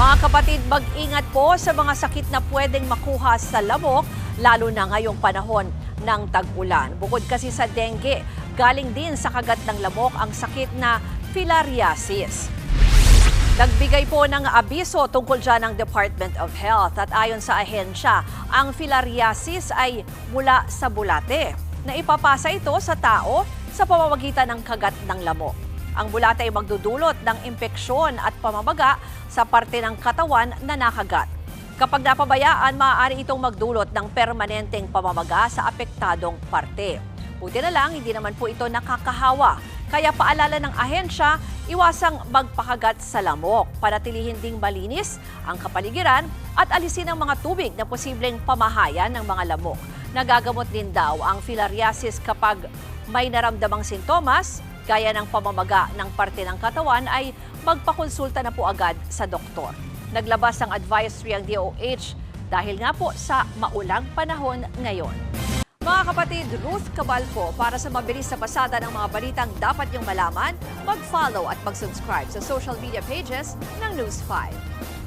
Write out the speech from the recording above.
Mga kapatid, mag-ingat po sa mga sakit na pwedeng makuha sa lamok, lalo na ngayong panahon ng tag-ulan. Bukod kasi sa dengue, galing din sa kagat ng lamok ang sakit na filariasis. Nagbigay po ng abiso tungkol dyan ng Department of Health at ayon sa ahensya, ang filariasis ay mula sa bulate na ipapasa ito sa tao sa pamamagitan ng kagat ng lamok. Ang bulate ay magdudulot ng impeksyon at pamamaga sa parte ng katawan na nakagat. Kapag napabayaan, maaari itong magdulot ng permanenteng pamamaga sa apektadong parte. Buti na lang, hindi naman po ito nakakahawa. Kaya paalala ng ahensya, iwasang magpakagat sa lamok, panatilihin ding malinis ang kapaligiran at alisin ang mga tubig na posibleng pamahayan ng mga lamok. Nagagamot din daw ang filariasis kapag may naramdamang sintomas, gaya ng pamamaga ng parte ng katawan ay magpakonsulta na po agad sa doktor. Naglabas ng advisory ang DOH dahil nga po sa maulang panahon ngayon. Mga kapatid, Ruth Cabal po para sa mabilis na pasada ng mga balitang dapat niyong malaman, mag-follow at mag-subscribe sa social media pages ng News 5.